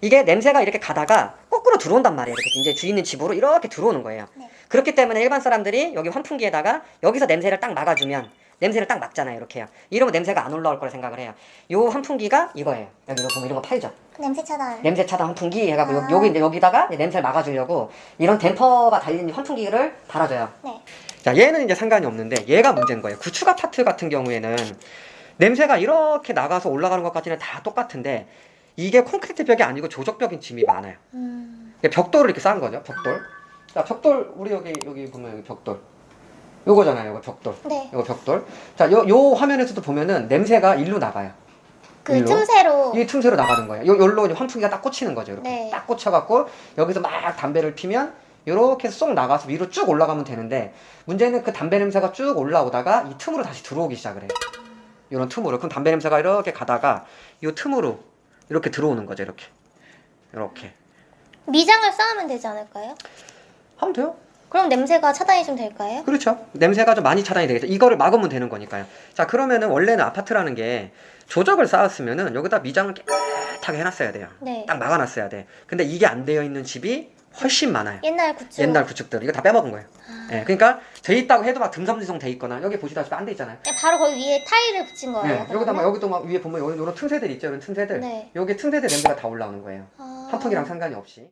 이게 냄새가 이렇게 가다가 거꾸로 들어온단 말이에요. 이렇게 이제 주인님 집으로 이렇게 들어오는 거예요. 네. 그렇기 때문에 일반 사람들이 여기 환풍기에다가 여기서 냄새를 딱 막아주면 냄새를 딱 막잖아요. 이렇게요. 이러면 냄새가 안 올라올 거라 생각을 해요. 요 환풍기가 이거예요. 여기 이거 보면 이런 거 팔죠. 냄새 차단. 냄새 차단 환풍기 해가지고 아. 여기 여기다가 이제 냄새를 막아주려고 이런 댐퍼가 달린 환풍기를 달아줘요. 네. 자 얘는 이제 상관이 없는데 얘가 문제인 거예요. 구축 아파트 같은 경우에는 냄새가 이렇게 나가서 올라가는 것까지는 다 똑같은데 이게 콘크리트 벽이 아니고 조적벽인 집이 많아요. 음. 벽돌을 이렇게 쌓은 거죠. 벽돌. 자 벽돌 우리 여기 여기 보면 여기 벽돌. 요거잖아요. 요거 벽돌. 네. 요거 벽돌. 자 요 요 화면에서도 보면은 냄새가 일로 나가요. 그 일로? 틈새로. 이 틈새로 나가는 거예요. 요, 이제 환풍기가 딱 꽂히는 거죠. 이렇게 네. 딱 꽂혀갖고 여기서 막 담배를 피면 이렇게 쏙 나가서 위로 쭉 올라가면 되는데 문제는 그 담배 냄새가 쭉 올라오다가 이 틈으로 다시 들어오기 시작을 해요. 이런 틈으로. 그럼 담배 냄새가 이렇게 가다가 이 틈으로 이렇게 들어오는 거죠. 이렇게. 이렇게. 미장을 쌓으면 되지 않을까요? 하면 돼요. 그럼 냄새가 차단이 좀 될까요? 그렇죠. 냄새가 좀 많이 차단이 되겠죠. 이거를 막으면 되는 거니까요. 자, 그러면은 원래는 아파트라는 게 조적을 쌓았으면은 여기다 미장을 깨끗하게 해놨어야 돼요. 네. 딱 막아놨어야 돼. 근데 이게 안 되어 있는 집이 훨씬 많아요. 옛날 구축. 옛날 구축들 이거 다 빼먹은 거예요. 아. 예, 그러니까 돼 있다고 해도 막 듬성듬성 돼 있거나 여기 보시다시피 안 돼 있잖아요. 그냥 바로 거기 위에 타일을 붙인 거예요. 예, 여기다 막? 여기도 막 위에 보면 이런 틈새들 있죠, 이런 틈새들. 네. 여기 틈새들 냄새가 다 올라오는 거예요. 아. 환풍기랑 상관이 없이.